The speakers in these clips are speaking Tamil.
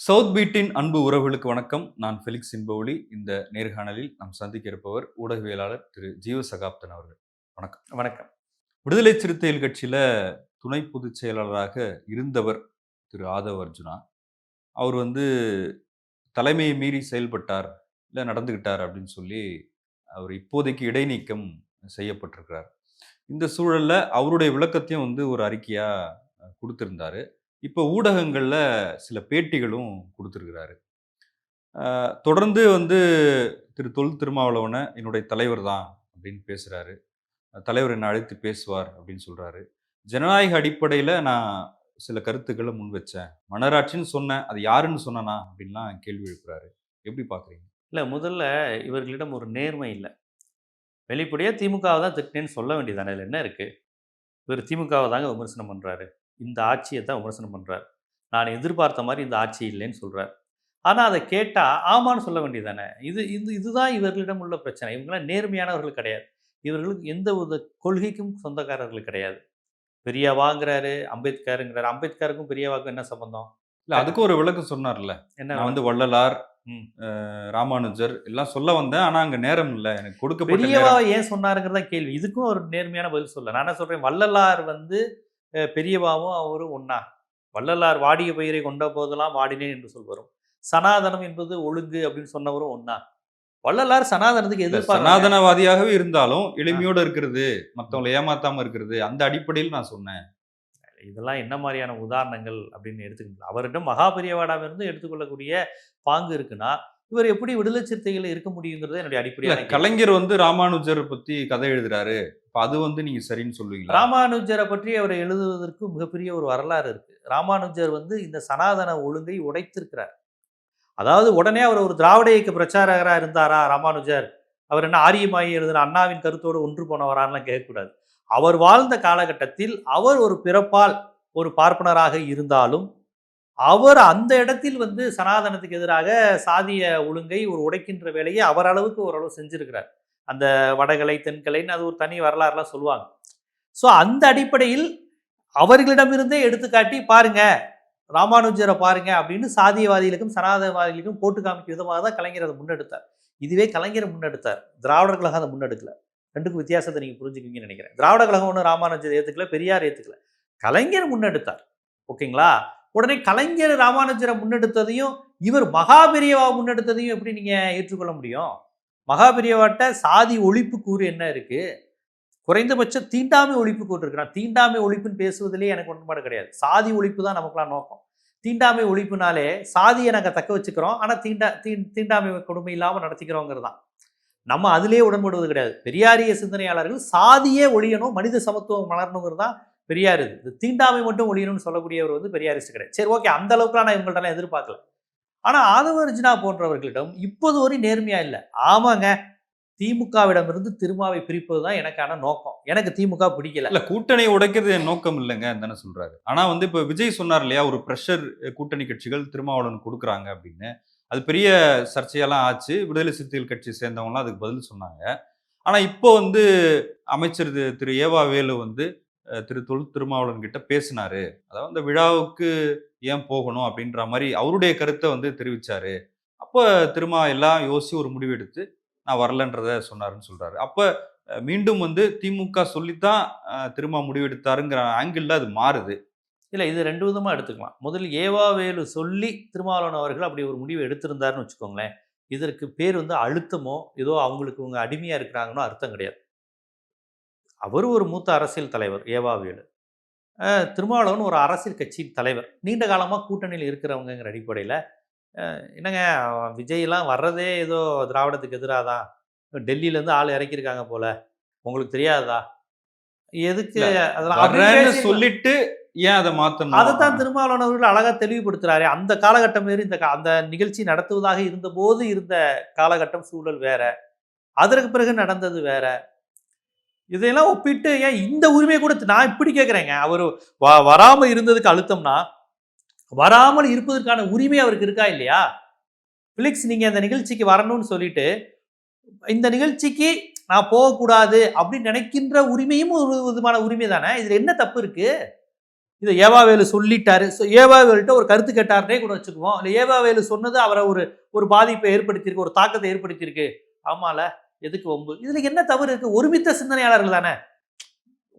சவுத் பீட்டின் அன்பு உறவுகளுக்கு வணக்கம். நான் ஃபெலிக்ஸ் இன்பவுலி இந்த நேர்காணலில் நாம் சந்திக்க இருப்பவர் ஊடகவியலாளர் திரு ஜீவ சகாப்தன் அவர்கள். வணக்கம். வணக்கம். விடுதலை சிறுத்தைகள் கட்சியில துணை பொதுச் செயலாளராக இருந்தவர் திரு ஆதவ் அர்ஜுனா. அவர் வந்து தலைமையை மீறி செயல்பட்டார் இல்லை நடந்துக்கிட்டார் அப்படின்னு சொல்லி அவர் இப்போதைக்கு இடைநீக்கம் செய்யப்பட்டிருக்கிறார். இந்த சூழல்ல அவருடைய விளக்கத்தையும் வந்து ஒரு அறிக்கையா அஹ், கொடுத்திருந்தாரு. இப்போ ஊடகங்களில் சில பேட்டிகளும் கொடுத்துருக்கிறாரு. தொடர்ந்து வந்து திரு தொல் திருமாவளவனை என்னுடைய தலைவர் தான் அப்படின்னு பேசுகிறாரு தலைவர் என்னை அழைத்து பேசுவார் அப்படின்னு சொல்கிறாரு ஜனநாயக அடிப்படையில் நான் சில கருத்துக்களை முன் வச்சேன். மனராட்சின்னு சொன்னேன். அது யாருன்னு சொன்னனா அப்படின்லாம் கேள்வி எழுப்புறாரு. எப்படி பார்க்குறீங்க இல்லை முதல்ல இவர்களிடம் ஒரு நேர்மை இல்லை. வெளிப்படையாக திமுகவை தான் திட்டினேன்னு சொல்ல வேண்டியதானே இதில் என்ன இருக்குது இவர் திமுகவை தாங்க விமர்சனம் பண்ணுறாரு இந்த ஆட்சியை தான் விமர்சனம் பண்ணுறாரு நான் எதிர்பார்த்த மாதிரி இந்த ஆட்சி இல்லைன்னு சொல்கிறார் ஆனால் அதை கேட்டால் ஆமான்னு சொல்ல வேண்டியதானே இது இது இதுதான் இவர்களிடம் உள்ள பிரச்சனை. இவங்களாம் நேர்மையானவர்கள் கிடையாது. இவர்களுக்கு எந்த ஒரு கொள்கைக்கும் சொந்தக்காரர்கள் கிடையாது. பெரியவாங்கிறாரு அம்பேத்கருங்கிறாரு. அம்பேத்கருக்கும் பெரியவாவுக்கும் என்ன சம்பந்தம்? இல்லை அதுக்கு ஒரு விளக்கம் சொன்னார்ல. என்ன நான் வந்து வள்ளலார் ராமானுஜர் எல்லாம் சொல்ல வந்தேன். ஆனா அங்க நேரம் இல்லை. எனக்கு நேரம் பெரியவா ஏன் சொன்னாருங்கிறதா கேள்வி. இதுக்கும் ஒரு நேர்மையான பதில் சொல்ல நான் என்ன சொல்றேன்? வள்ளலார் வந்து பெரியவாவும் அவரும் ஒண்ணா. வள்ளலார் வாடிய பயிரை கொண்ட போதெல்லாம் வாடினேன் என்று சொல்வரும். சனாதனம் என்பது ஒழுங்கு அப்படின்னு சொன்னவரும் ஒண்ணா. வள்ளலார் சனாதனத்துக்கு எதிர்பார்க்க சனாதனவாதியாகவே இருந்தாலும் எளிமையோட இருக்கிறது. மத்தவங்களை ஏமாத்தாம இருக்கிறது. அந்த அடிப்படையில் நான் சொன்னேன். இதெல்லாம் என்ன மாதிரியான உதாரணங்கள் அப்படின்னு எடுத்துக்கணும் அவரிடம் மகா பெரியவாடாம இருந்து எடுத்துக்கொள்ளக்கூடிய பாங்கு இருக்குன்னா இவர் எப்படி விடுதலை சிறுத்தைகள் இருக்க முடியுங்கிறது என்னுடைய கேள்வி. கலைஞர் வந்து ராமானுஜர் பத்தி கதை எழுதுறாரு. அப்ப அது வந்து நீங்க சரின்னு சொல்லுவீங்களா? ராமானுஜரை பற்றி அவர் எழுதுவதற்கு மிகப்பெரிய ஒரு வரலாறு இருக்கு. ராமானுஜர் வந்து இந்த சனாதன ஒழுங்கை உடைத்திருக்கிறார். அதாவது உடனே அவர் ஒரு திராவிட இயக்க பிரச்சாரகராக இருந்தாரா ராமானுஜர்? அவர் என்ன ஆரியமாயி எழுதின அண்ணாவின் கருத்தோடு ஒன்று போனவரான்லாம் கேட்கக்கூடாது. அவர் வாழ்ந்த காலகட்டத்தில் அவர் ஒரு பிறப்பால் ஒரு பார்ப்பனராக இருந்தாலும் அவர் அந்த இடத்தில் வந்து சனாதனத்துக்கு எதிராக சாதிய ஒழுங்கை ஒரு உடைக்கின்ற வேலையை அவர் அளவுக்கு ஓரளவு செஞ்சிருக்கிறார். அந்த வடகலை தென்கலைன்னு அது ஒரு தனி வரலாறுலாம் சொல்லுவாங்க. ஸோ அந்த அடிப்படையில் அவர்களிடமிருந்தே எடுத்துக்காட்டி பாருங்க ராமானுஜரை பாருங்க அப்படின்னு சாதியவாதிகளுக்கும் சனாதனவாதிகளுக்கும் போட்டு காமிக்கும் விதமாக தான் கலைஞர் அதை முன்னெடுத்தார். இதுவே கலைஞர் முன்னெடுத்தார். திராவிடர் கழகம் அதை முன்னெடுக்கல. ரெண்டுக்கும் வித்தியாசத்தை நீங்கள் புரிஞ்சுக்குவீங்கன்னு நினைக்கிறேன். திராவிட கழகம் ஒன்றும் ராமானுஜர் ஏற்றுக்கல பெரியார் ஏற்றுக்கல கலைஞர் முன்னெடுத்தார். ஓகேங்களா? உடனே கலைஞர் ராமானுஜரை முன்னெடுத்ததையும் இவர் மகாபெரியவா முன்னெடுத்ததையும் எப்படி நீங்க ஏற்றுக்கொள்ள முடியும்? மகாபெரியவாட்ட சாதி ஒழிப்பு கூறு என்ன இருக்கு? குறைந்தபட்சம் தீண்டாமை ஒழிப்பு கூறு இருக்கிறான் தீண்டாமை ஒழிப்புன்னு பேசுவதிலே எனக்கு உடன்பாடு கிடையாது. சாதி ஒழிப்பு தான் நமக்குலாம் நோக்கம். தீண்டாமை ஒழிப்புனாலே சாதியை நாங்கள் தக்க வச்சுக்கிறோம். ஆனால் தீண்டா தீ தீண்டாமை கொடுமை இல்லாமல் நடத்திக்கிறோங்கிறது தான். நம்ம அதிலே உடன்படுவது கிடையாது. பெரியாரிய சிந்தனையாளர்கள் சாதியே ஒழியணும் மனித சமத்துவம் மலரணுங்கிறது தான் பெரியார் இது. தீண்டாமை மட்டும் ஒழியணும்னு சொல்லக்கூடியவர் வந்து பெரியாரிஸ்ட் கிடையாது. சரி ஓகே அந்த அளவுக்குலாம் நான் இவங்கள்ட்டலாம் எதிர்பார்க்கல. ஆனால் ஆதவர்ஜினா போன்றவர்களிடம் இப்போது வரை நேர்மையாக இல்லை. ஆமாங்க திமுகவிடமிருந்து திருமாவை பிரிப்பது தான் எனக்கான நோக்கம். எனக்கு திமுக பிடிக்கல. இல்லை கூட்டணி உடைக்கிறது என் நோக்கம் இல்லைங்க தானே சொல்றாரு. ஆனால் வந்து இப்போ விஜய் சொன்னார் இல்லையா ஒரு ப்ரெஷர் கூட்டணி கட்சிகள் திருமாவளவன் கொடுக்குறாங்க அப்படின்னு. அது பெரிய சர்ச்சையெல்லாம் ஆச்சு. விடுதலை சிறுத்தைகள் கட்சி சேர்ந்தவங்களாம் அதுக்கு பதில் சொன்னாங்க. ஆனால் இப்போ வந்து அமைச்சர் திரு- ஏவா வேலு வந்து திரு தொல் திருமாவளவன் கிட்ட பேசினாரு. அதாவது அந்த விழாவுக்கு ஏன் போகணும் அப்படின்ற மாதிரி அவருடைய கருத்தை வந்து தெரிவிச்சாரு. அப்போ திருமா எல்லாம் யோசிச்சு ஒரு முடிவெடுத்து நான் வரலன்றத சொன்னாருன்னு சொல்றாரு. அப்போ மீண்டும் வந்து திமுக சொல்லித்தான் திருமா முடிவெடுத்தாருங்கிற ஆங்கிளில் அது மாறுது. இல்லை இது ரெண்டு விதமாக எடுத்துக்கலாம். முதல்ல ஏவாவேலு சொல்லி திருமாவளவன் அவர்கள் அப்படி ஒரு முடிவு எடுத்திருந்தாருன்னு வச்சுக்கோங்களேன். இதற்கு பேர் வந்து அழுத்தமோ ஏதோ அவங்களுக்கு இவங்க அடிமையாக இருக்கிறாங்கன்னோ அர்த்தம் கிடையாது. அவர் ஒரு மூத்த அரசியல் தலைவர் ஏவாவேலு திருமாவளவன் ஒரு அரசியல் கட்சியின் தலைவர். நீண்ட காலமாக கூட்டணியில் இருக்கிறவங்கங்கிற அடிப்படையில் என்னங்க விஜய்லாம் வர்றதே ஏதோ திராவிடத்துக்கு எதிராக தான். டெல்லியிலேருந்து ஆள் இறக்கியிருக்காங்க போல. உங்களுக்கு தெரியாதா? எதுக்கு அதெல்லாம். சொல்லிட்டு ஏன் அதை மாத்தணும்? அதைத்தான் திருமாவளவன் அவர்கள் அழகா தெளிவுபடுத்துறாரு. அந்த காலகட்டம் வேறு இந்த அந்த நிகழ்ச்சி நடத்துவதாக இருந்தபோது இருந்த காலகட்டம் சூழல் வேற. அதற்கு பிறகு நடந்தது வேற. இதையெல்லாம் ஒப்பிட்டு ஏன் இந்த உரிமையை கூட நான் இப்படி கேட்குறேங்க. அவர் வ வராமல் இருந்ததுக்கு அழுத்தம்னா வராமல் இருப்பதற்கான உரிமை அவருக்கு இருக்கா இல்லையா? ஃபிலிக்ஸ் நீங்கள் அந்த நிகழ்ச்சிக்கு வரணும்னு சொல்லிட்டு இந்த நிகழ்ச்சிக்கு நான் போகக்கூடாது அப்படின்னு நினைக்கின்ற உரிமையும் ஒரு விதமான உரிமை தானே? இதில் என்ன தப்பு இருக்குது இதை ஏவாவேலு சொல்லிட்டாரு. ஸோ ஏவாவேலுட்ட ஒரு கருத்து கேட்டாருனே கூட வச்சுக்குவோம். இல்லை ஏவாவேலு சொன்னது அவரை ஒரு ஒரு பாதிப்பை ஏற்படுத்தியிருக்கு ஒரு தாக்கத்தை ஏற்படுத்தியிருக்கு. ஆமால. எதுக்கு வம்பு? இதுல என்ன தவறு இருக்கு? ஒருமித்த சிந்தனையாளர்கள் தானே.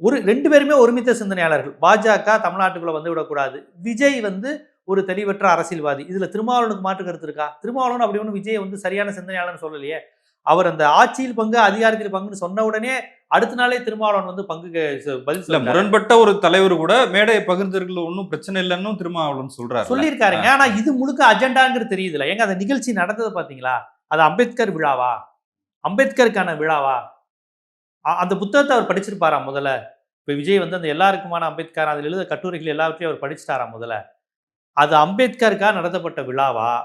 ஒரு ரெண்டு பேருமே ஒருமித்த சிந்தனையாளர்கள். பாஜக தமிழ்நாட்டுக்குள்ள வந்து விடக்கூடாது. விஜய் வந்து ஒரு தெளிவற்ற அரசியல்வாதி. இதுல திருமாவளவனுக்கு மாற்று கருத்து இருக்கா? திருமாவளவன் அப்படி ஒன்றும் விஜய் வந்து சரியான சிந்தனையாளர்னு சொல்லலையே. அவர் அந்த ஆட்சியில் பங்கு அதிகாரத்தில் பங்குன்னு சொன்ன உடனே அடுத்த நாளே திருமாவளவன் வந்து பங்கு பதில். முரண்பட்ட ஒரு தலைவர் கூட மேடையை பகிர்ந்ததுல ஒன்றும் பிரச்சனை இல்லைன்னு திருமாவளவன் சொல்றாரு. சொல்லியிருக்காருங்க. ஆனா இது முழுக்க அஜெண்டாங்கிறது தெரியுதுல ஏங்க அந்த நிகழ்ச்சி நடந்தது பாத்தீங்களா அது அம்பேத்கர் விழாவா? அம்பேத்கருக்கான விழாவா? அ- அந்த புத்தகத்தை அவர் படிச்சிருப்பாரா முதல்ல? இப்போ விஜய் வந்து அந்த எல்லாருக்குமான அம்பேத்கர் அதில் எழுத கட்டுரைகள் எல்லாவற்றையும் அவர் படிச்சிட்டாரா முதல்ல? அது அம்பேத்கருக்காக நடத்தப்பட்ட விழாவா?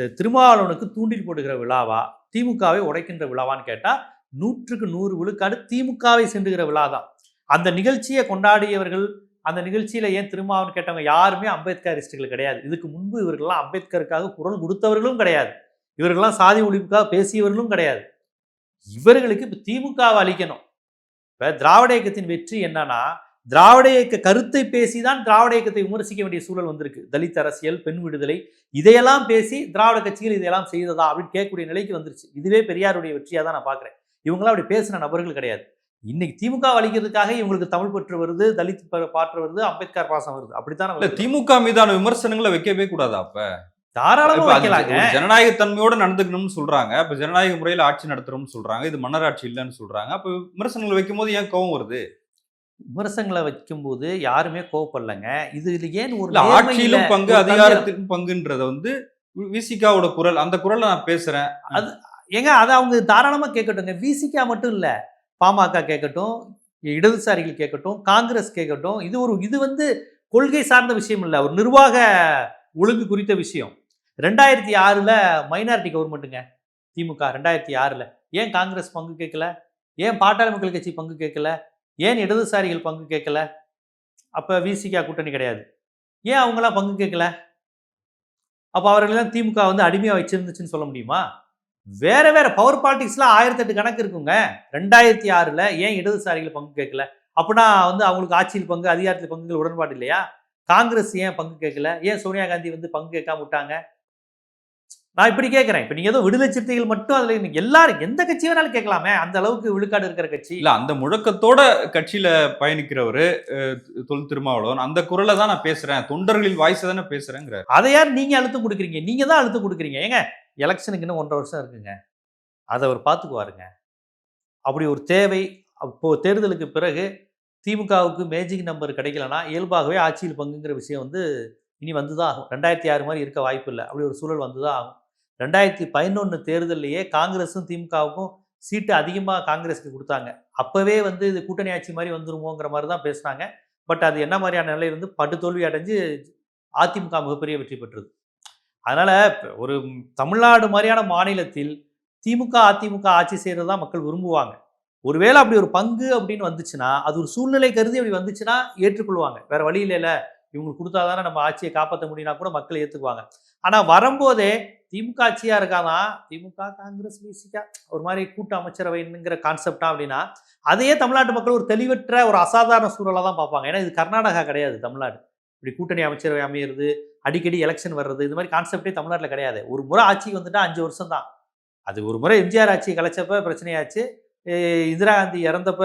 திருமாவளவனுக்கு தூண்டில் போடுகிற விழாவா? திமுகவை உடைக்கின்ற விழாவான்னு கேட்டால் நூற்றுக்கு நூறு விழுக்காடு திமுகவை சென்றுகிற விழா தான் அந்த நிகழ்ச்சியை கொண்டாடியவர்கள் அந்த நிகழ்ச்சியில் ஏன் திருமாவன் கேட்டவங்க யாருமே அம்பேத்கரிஸ்டுகள் கிடையாது. இதுக்கு முன்பு இவர்கள்லாம் அம்பேத்கருக்காக குரல் கொடுத்தவர்களும் கிடையாது. இவர்கள்லாம் சாதி ஒழிப்புக்காக பேசியவர்களும் கிடையாது. இவர்களுக்கு இப்போ திமுகவை அழிக்கணும் இப்போ திராவிட இயக்கத்தின் வெற்றி என்னன்னா திராவிட இயக்க கருத்தை பேசி தான் திராவிட இயக்கத்தை விமர்சிக்க வேண்டிய சூழல் வந்திருக்கு. தலித் அரசியல் பெண் விடுதலை இதையெல்லாம் பேசி திராவிட கட்சிகள் இதையெல்லாம் செய்ததா அப்படின்னு கேட்கக்கூடிய நிலைக்கு வந்துருச்சு. இதுவே பெரியாருடைய வெற்றியாக தான் நான் பார்க்குறேன் இவங்களாம் அப்படி பேசின நபர்கள் கிடையாது. இன்னைக்கு திமுக அழிக்கிறதுக்காக இவங்களுக்கு தமிழ் பற்று வருது தலித் பாற்று வருது அம்பேத்கர் பாசம் வருது. அப்படித்தான் திமுக மீதான விமர்சனங்களை வைக்கவே கூடாதா அப்ப? தாராளமா அது வைக்கலாங்க. ஜனநாயக தன்மையோட நடந்துக்கணும்னு சொல்றாங்க. அப்ப ஜனநாயக முறையில ஆட்சி நடத்துறோம்னு சொல்றாங்க. இது மன்னராட்சி இல்லைன்னு சொல்றாங்க. அப்ப விமர்சனங்களை வைக்கும் போது ஏன் கோவம் வருது? விமர்சனங்களை வைக்கும்போது யாருமே கோவப்படலைங்க. இது ஏன் ஒரு ஆட்சியிலும் பங்கு. அதிகாரத்திலும் பங்குன்றத வந்து விசிகாவோட குரல் அந்த குரலை நான் பேசுறேன். ஏங்க அதை அவங்க தாராளமா கேட்கட்டுங்க விசிகா மட்டும் இல்ல. பாமக கேட்கட்டும் இடதுசாரிகள் கேட்கட்டும் காங்கிரஸ் கேட்கட்டும். இது ஒரு இது வந்து கொள்கை சார்ந்த விஷயம் இல்ல. ஒரு நிர்வாக ஒழுங்கு குறித்த விஷயம். ரெண்டாயிரத்தி ஆறில் மைனாரிட்டி கவர்மெண்ட்டுங்க திமுக ரெண்டாயிரத்தி ஆறில். ஏன் காங்கிரஸ் பங்கு கேட்கல? ஏன் பாட்டாளி மக்கள் கட்சி பங்கு கேட்கல? ஏன் இடதுசாரிகள் பங்கு கேட்கல? அப்போ விசிகா கூட்டணி கிடையாது. ஏன் அவங்களாம் பங்கு கேட்கல? அப்போ அவர்களெல்லாம் திமுக வந்து அடிமையாக வச்சிருந்துச்சுன்னு சொல்ல முடியுமா? வேற வேற பவர் பாலிடிக்ஸ்ல ஆயிரத்தி எட்டு கணக்கு இருக்குங்க. ரெண்டாயிரத்தி ஆறில் ஏன் இடதுசாரிகள் பங்கு கேட்கல? அப்படின்னா வந்து அவங்களுக்கு ஆட்சியில் பங்கு அதிகாரத்தில் பங்குகள் உடன்பாடு இல்லையா? காங்கிரஸ் ஏன் பங்கு கேட்கல? ஏன் சோனியா காந்தி வந்து பங்கு கேட்காம விட்டாங்க? நான் இப்படி கேட்கறேன் இப்ப நீங்க ஏதோ விடுதலை சிறுத்தைகள் மட்டும் அதுல எல்லாரும் எந்த கட்சி வேணாலும் கேட்கலாமே. அந்த அளவுக்கு விழுக்காடு இருக்கிற கட்சி. இல்ல அந்த முழக்கத்தோட கட்சியில பயணிக்கிறவரு தொல் திருமாவளவன் அந்த குரலை தான் நான் பேசுறேன். தொண்டர்களின் வாய்ஸ் தானே பேசுறேங்கிற அதை யார் நீங்க அழுத்தம் கொடுக்குறீங்க? நீங்க தான் அழுத்தம் கொடுக்குறீங்க. ஏங்க எலெக்ஷனுக்கு இன்னும் ஒன்றரை வருஷம் இருக்குங்க. அதை அவர் பார்த்துக்குவாருங்க. அப்படி ஒரு தேவை அப்போ தேர்தலுக்கு பிறகு திமுகவுக்கு மேஜிக் நம்பர் கிடைக்கலனா இயல்பாகவே ஆட்சியில் பங்குங்கிற விஷயம் வந்து இனி வந்து தான் ஆகும். ரெண்டாயிரத்தி ஆறு மாதிரி இருக்க வாய்ப்பு இல்லை. அப்படி ஒரு சூழல் வந்து தான் ஆகும். ரெண்டாயிரத்தி பதினொன்று தேர்தல்லையே காங்கிரஸும் திமுகவுக்கும் சீட்டு அதிகமாக காங்கிரஸுக்கு கொடுத்தாங்க. அப்போவே வந்து இது கூட்டணி ஆட்சி மாதிரி வந்துருமோங்கிற மாதிரி தான் பேசுனாங்க. பட் அது என்ன மாதிரியான நிலை இருந்து படுதோல்வி அடைஞ்சு அதிமுக மிகப்பெரிய வெற்றி பெற்றது. அதனால் ஒரு தமிழ்நாடு மாதிரியான மாநிலத்தில் திமுக அதிமுக ஆட்சி செய்கிறது தான் மக்கள் விரும்புவாங்க. ஒருவேளை அப்படி ஒரு பங்கு அப்படின்னு வந்துச்சுன்னா அது ஒரு சூழ்நிலை கருதி அப்படி வந்துச்சுன்னா ஏற்றுக்கொள்வாங்க. வேற வழி இல்லைல்ல. இவங்களுக்கு கொடுத்தாதானே நம்ம ஆட்சியை காப்பாற்ற முடியும்னா கூட மக்கள் ஏற்றுக்குவாங்க ஆனால் வரும்போதே திமுக ஆட்சியா இருக்காதான் திமுக காங்கிரஸ் பிசிகா ஒரு மாதிரி கூட்டு அமைச்சரவைங்கிற கான்செப்டா அப்படின்னா அதையே தமிழ்நாட்டு மக்கள் ஒரு தெளிவற்ற ஒரு அசாதாரண சூழலாக தான் பார்ப்பாங்க. ஏன்னா இது கர்நாடகா கிடையாது தமிழ்நாடு. இப்படி கூட்டணி அமைச்சரவை அமையிறது அடிக்கடி எலெக்ஷன் வர்றது இது மாதிரி கான்செப்டே தமிழ்நாட்டில் கிடையாது. ஒரு முறை ஆட்சிக்கு வந்துட்டா அஞ்சு வருஷம் தான். அது ஒரு முறை எம்ஜிஆர் ஆட்சி கலைச்சப்ப பிரச்சனையாச்சு. இந்திரா காந்தி இறந்தப்ப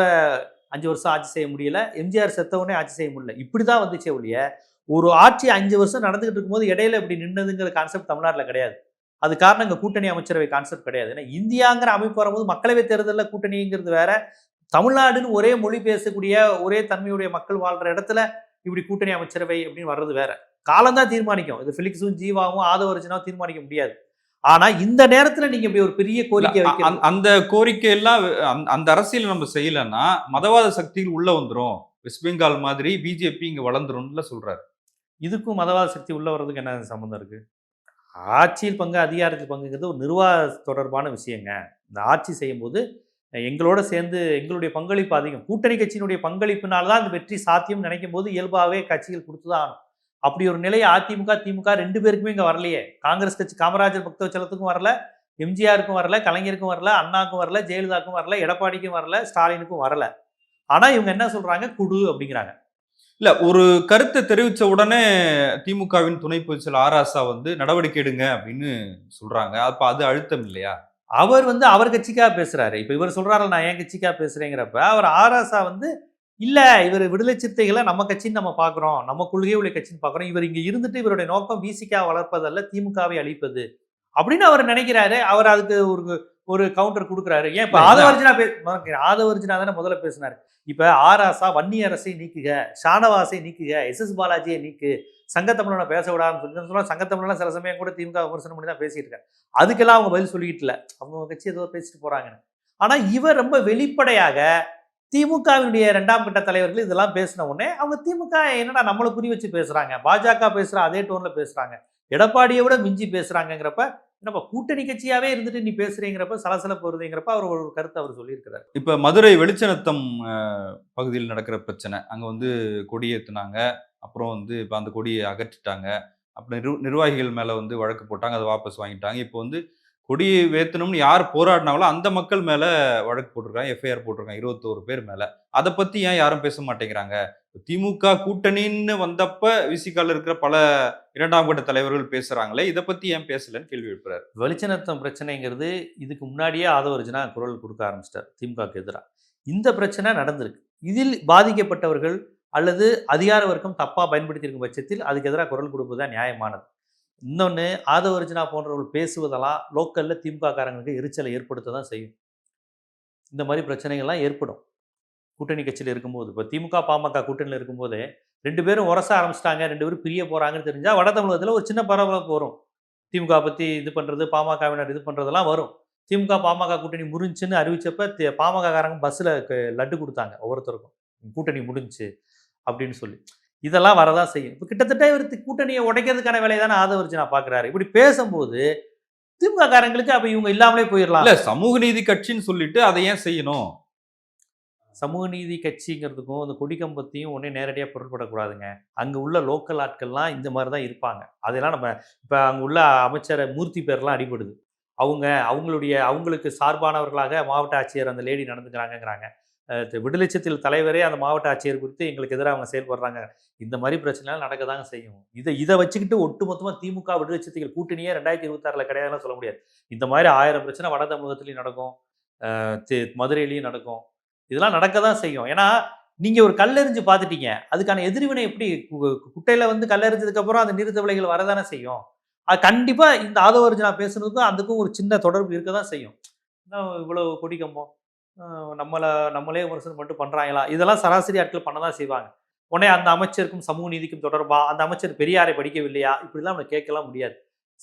அஞ்சு வருஷம் ஆட்சி செய்ய முடியல. எம்ஜிஆர் செத்தவனே ஆட்சி செய்ய முடியல. இப்படி தான் வந்துச்சே ஒழிய ஒரு ஆட்சி அஞ்சு வருஷம் நடந்துகிட்டு இருக்கும்போது இடையில இப்படி நின்னதுங்கிற கான்செப்ட் தமிழ்நாட்டில் கிடையாது. அது காரணம் இங்கே கூட்டணி அமைச்சரவை கான்செப்ட் கிடையாது. ஏன்னா இந்தியாங்கிற அமைப்பு வரும்போது மக்களவை தேர்தலில் கூட்டணிங்கிறது வேற. தமிழ்நாடுன்னு ஒரே மொழி பேசக்கூடிய ஒரே தன்மையுடைய மக்கள் வாழ்ற இடத்துல இப்படி கூட்டணி அமைச்சரவை அப்படின்னு வர்றது வேற. காலம்தான் தீர்மானிக்கும். இது பிலிக்ஸும் ஜீவாவும் ஆதவர்ஜனாவும் தீர்மானிக்க முடியாது. ஆனா இந்த நேரத்துல நீங்க இப்படி ஒரு பெரிய கோரிக்கை அந்த- கோரிக்கை எல்லாம் அந்த- அரசியல் நம்ம செய்யலைன்னா மதவாத சக்திகள் உள்ள வந்துரும். வெஸ்ட் பெங்கால் மாதிரி பிஜேபி இங்க வளர்ந்துரும்ல சொல்றாரு. இதுக்கும் மதவாத சக்தி உள்ள வர்றதுக்கு என்ன சம்மந்தம் இருக்கு? ஆட்சியில் பங்கு அதிகாரத்தில் பங்குங்கிறது ஒரு நிர்வாக தொடர்பான விஷயங்க. இந்த ஆட்சி செய்யும்போது எங்களோட சேர்ந்து எங்களுடைய பங்களிப்பு அதிகம். கூட்டணி கட்சியினுடைய பங்களிப்பினால தான் இந்த வெற்றி சாத்தியம் நினைக்கும் போது இயல்பாகவே கட்சிகள் கொடுத்துதான் ஆகணும். அப்படி ஒரு நிலை அதிமுக திமுக ரெண்டு பேருக்குமே இங்கே வரலையே. காங்கிரஸ் கட்சி காமராஜர் பக்தவச்சலத்துக்கும் வரல எம்ஜிஆருக்கும் வரல கலைஞருக்கும் வரல அண்ணாக்கும் வரல ஜெயலலிதாக்கும் வரல எடப்பாடிக்கும் வரல ஸ்டாலினுக்கும் வரல. ஆனால் இவங்க என்ன சொல்கிறாங்க குடு அப்படிங்கிறாங்க. இல்ல ஒரு கருத்தை தெரிவித்த உடனே திமுகவின் துணை பொதுச்செயல் ஆராசா வந்து நடவடிக்கை எடுங்க அப்படின்னு சொல்றாங்க. அப்ப அது அழுத்தம் இல்லையா? அவர் வந்து அவர் கட்சிக்காக பேசுறாரு. இப்போ இவர் சொல்றாரு நான் என் கட்சிக்காக பேசுறேங்கிறப்ப அவர் ஆராசா வந்து இல்ல இவர் விடுதலை சிறுத்தைகளை நம்ம கட்சின்னு நம்ம பார்க்குறோம். நம்ம கொள்கை உள்ள கட்சின்னு பார்க்குறோம். இவர் இங்க இருந்துட்டு இவருடைய நோக்கம் விசிகா வளர்ப்பதல்ல திமுகவை அழிப்பது அப்படின்னு அவர் நினைக்கிறாரு. அவர் அதுக்கு ஒரு ஒரு கவுண்டர் கொடுக்குறாரு. ஏன் இப்போ ஆதவர்ஜினா பே ஆதவர்ஜினா தானே முதல்ல பேசினாரு. இப்ப ஆராசா வன்னி அரசை நீக்குக ஷானவாசை நீக்குக எஸ் எஸ் பாலாஜியை நீக்கு சங்கத்தமிழனை பேச விடாதுன்னு சொல்லி சொல்ல சங்கத்தமிழன் சில சமயம் கூட திமுக விமர்சனம் பண்ணி தான் பேசிட்டு இருக்காங்க அதுக்கெல்லாம் அவங்க பதில் சொல்லிட்டு இல்ல. அவங்க கட்சி ஏதோ பேசிட்டு போறாங்கன்னு. ஆனா இவர் ரொம்ப வெளிப்படையாக திமுகவினுடைய இரண்டாம் கட்ட தலைவர்கள் இதெல்லாம் பேசின உடனே அவங்க திமுக என்னடா நம்மளை புரி வச்சு பேசுறாங்க? பாஜக பேசுற அதே டோன்ல பேசுறாங்க. எடப்பாடியை விட மிஞ்சி பேசுறாங்கங்கிறப்ப என்னப்பா கூட்டணி கட்சியாவே இருந்துட்டு நீ பேசுறீங்கிறப்ப சலசலப்பு வருதுங்கிறப்ப அவர் ஒரு கருத்தை அவர் சொல்லியிருக்கிறார். இப்ப மதுரை வெளிச்சநத்தம் பகுதியில் நடக்கிற பிரச்சனை. அங்க வந்து கொடி ஏத்துனாங்க. அப்புறம் வந்து இப்போ அந்த கொடியை அகற்றிட்டாங்க. அப்புறம் நிர்வாகிகள் மேலே வந்து வழக்கு போட்டாங்க. அதை வாபஸ் வாங்கிட்டாங்க. இப்போ வந்து கொடியை வேத்தணும்னு யார் போராடினாங்களோ அந்த மக்கள் மேல வழக்கு போட்டிருக்காங்க எஃப்ஐஆர் போட்டிருக்காங்க இருபத்தோரு பேர் மேல. அதை பத்தி ஏன் யாரும் பேச மாட்டேங்கிறாங்க? திமுக கூட்டணின்னு வந்தப்ப விசிகால இருக்கிற பல இரண்டாம் கட்ட தலைவர்கள் பேசுறாங்களே இதை பத்தி ஏன் பேசலன்னு கேள்வி எழுப்புறாரு. வெளிச்சநத்தம் பிரச்சனைங்கிறது இதுக்கு முன்னாடியே ஆதவர்ஜனா குரல் கொடுக்க ஆரம்பிச்சிட்டார் திமுகவுக்கு எதிராக இந்த பிரச்சனை நடந்திருக்கு. இதில் பாதிக்கப்பட்டவர்கள் அல்லது அதிகார வர்க்கம் தப்பாக பயன்படுத்தியிருக்கும் பட்சத்தில் அதுக்கு எதிராக குரல் கொடுப்பது தான் நியாயமானது. இன்னொன்று ஆதவர்ஜுனா போன்றவர்கள் பேசுவதெல்லாம் லோக்கலில் திமுக காரங்களுக்கு எரிச்சலை ஏற்படுத்த தான் செய்யும். இந்த மாதிரி பிரச்சனைகள்லாம் ஏற்படும். கூட்டணி கட்சியில் இருக்கும்போது. இப்போ திமுக பாமக கூட்டணியில் இருக்கும்போதே ரெண்டு பேரும் உரச ஆரம்பிச்சிட்டாங்க ரெண்டு பேரும் பிரிய போகிறாங்கன்னு தெரிஞ்சால் வட தமிழகத்தில் ஒரு சின்ன பரபரப்பு வரும். திமுக பற்றி இது பண்ணுறது பாமகவினர் இது பண்ணுறதெல்லாம் வரும். திமுக பாமக கூட்டணி முடிஞ்சுன்னு அறிவிச்சப்ப பாமக காரங்க பஸ்ஸில் லட்டு கொடுத்தாங்க ஒவ்வொருத்தருக்கும். கூட்டணி முடிஞ்சுச்சு அப்படின்னு சொல்லி. இதெல்லாம் வரதான் செய்யும். இப்போ கிட்டத்தட்ட இவர் கூட்டணியை உடைக்கிறதுக்கான வேலையை தானே நான் பார்க்குறாரு இப்படி பேசும்போது திமுக காரங்களுக்கு அப்போ இவங்க இல்லாமலே போயிடலாம். இல்ல சமூக நீதி கட்சின்னு சொல்லிட்டு அதை ஏன் செய்யணும்? சமூக நீதி கட்சிங்கிறதுக்கும் அந்த கொடிக்கம்பத்தையும் ஒன்றே நேரடியாக பொருட்படக்கூடாதுங்க. அங்கே உள்ள லோக்கல் ஆட்கள்லாம் இந்த மாதிரி தான் இருப்பாங்க. அதெல்லாம் நம்ம இப்போ அங்கே உள்ள அமைச்சர் மூர்த்தி பேர்லாம் அடிபடுது. அவங்க அவங்களுடைய அவங்களுக்கு சார்பானவர்களாக மாவட்ட ஆட்சியர் அந்த லேடி நடந்துக்கிறாங்கங்கிறாங்க. விடுதலைச்சத்தில் தலைவரே அந்த மாவட்ட ஆட்சியர் குறித்து எங்களுக்கு எதிராக அவங்க செயல்படுறாங்க. இந்த மாதிரி பிரச்சனைலாம் நடக்க தாங்க செய்யும். இதை இதை வச்சுக்கிட்டு ஒட்டுமொத்தமாக திமுக விடுதலைச்சத்துகள் கூட்டணியே ரெண்டாயிரத்தி இருபத்தாறில் கிடையாதுன்னு சொல்ல முடியாது. இந்த மாதிரி ஆயிரம் பிரச்சனை வட தமிழகத்துலையும் நடக்கும். மதுரையிலையும் நடக்கும். இதெல்லாம் நடக்க தான் செய்யும். ஏன்னா நீங்கள் ஒரு கல்லெறிஞ்சு பார்த்துட்டீங்க. அதுக்கான எதிர்வினை எப்படி கு- வந்து கல்லெறிஞ்சதுக்கப்புறம் அந்த நிறுத்த விலைகள் வரதானே செய்யும்? அது கண்டிப்பாக இந்த ஆதவர்ஜனா பேசுனதுக்கும் அதுக்கும் ஒரு சின்ன தொடர்பு இருக்க தான் செய்யும். என்ன கொடி கம்பம்? நம்மளை நம்மளே விமர்சனம் பண்ணிட்டு பண்ணுறாங்களா இதெல்லாம் சராசரி ஆட்கள் பண்ண தான் செய்வாங்க. உடனே அந்த அமைச்சருக்கும் சமூக நீதிக்கும் தொடர்பா? அந்த அமைச்சர் பெரியாரை படிக்கவில்லையா? இப்படிலாம் நம்ம கேட்கலாம் முடியாது.